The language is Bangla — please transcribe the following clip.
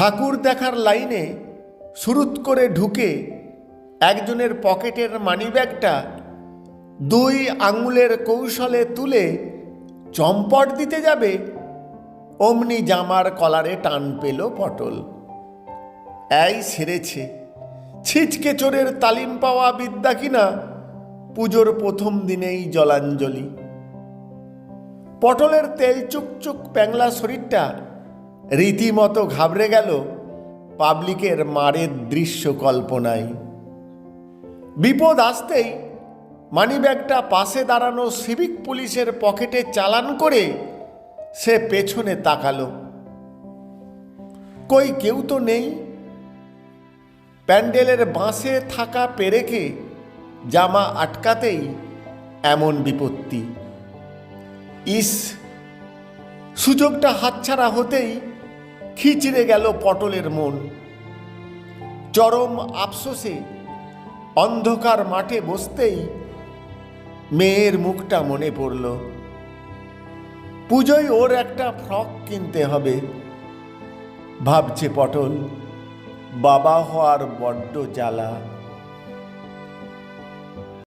ঠাকুর দেখার লাইনে শুরুত করে ঢুকে একজনের পকেটের মানিব্যাগটা দুই আঙুলের কৌশলে তুলে চম্পট দিতে যাবে, অমনি জামার কলারে টান পেল পটল। এই সেরেছে ছিচকে চোরের তালিম পাওয়া বিদ্যা কিনা, পুজোর প্রথম দিনেই জলাঞ্জলি। পটলের তেল চুকচুক প্যাংলা শরীরটা রীতিমতো ঘাবড়ে গেল পাবলিকের মারের দৃশ্য কল্পনায়। বিপদ আসতেই মানিব্যাগটা পাশে দাঁড়ানো সিভিক পুলিশের পকেটে চালান করে সে পেছনে তাকালো। কই কেউ তো নেই। প্যান্ডেলের বাঁশে থাকা পেরেকে জামা আটকাতেই এমন বিপত্তি। ইস, সুযোগটা হাতছাড়া হতেই খিচড়ে গেল পটলের মন চরম আফসোসে অন্ধকার মাঠে বসতেই মেয়ের মুখটা মনে পড়ল। পুজোয় ওর একটা ফ্রক কিনতে হবে, ভাবছে পটল। বাবা হওয়ার বড্ড জ্বালা।